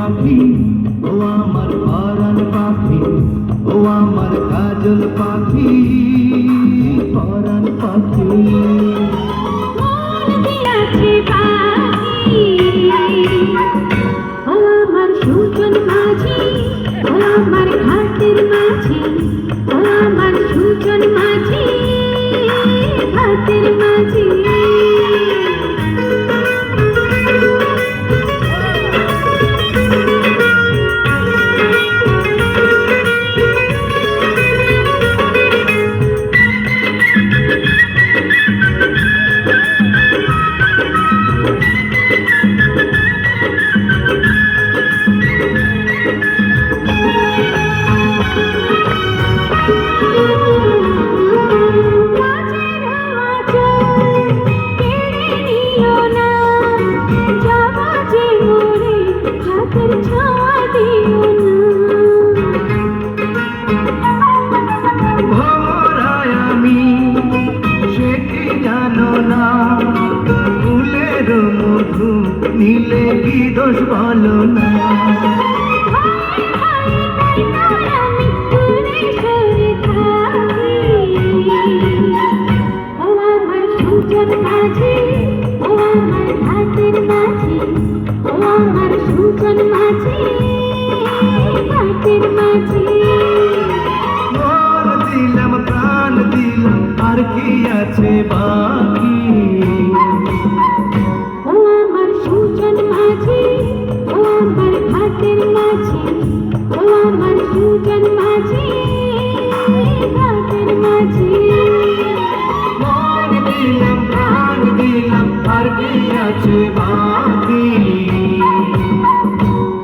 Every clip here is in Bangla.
পাখি ও আমার পরাণ পাখি ও আমার কাজল পাখি পরাণ পাখি আমার সুজন মাঝি নীলে কি দোষ বলো না? আছে বাকি। ও আমার সুজন মাঝি ও আমার ঘাটের মাঝি ও আমার সুজন মাঝি ঘাটের মাঝি। মন দিলাম প্রাণ দিলাম আর কি আছে বাকি?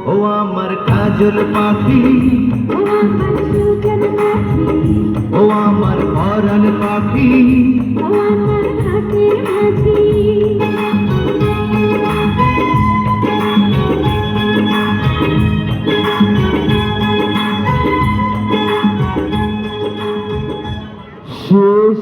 ও আমার কাজল পাখি ও আমার সুজন মাঝি ও আমার পরাণ ও আমার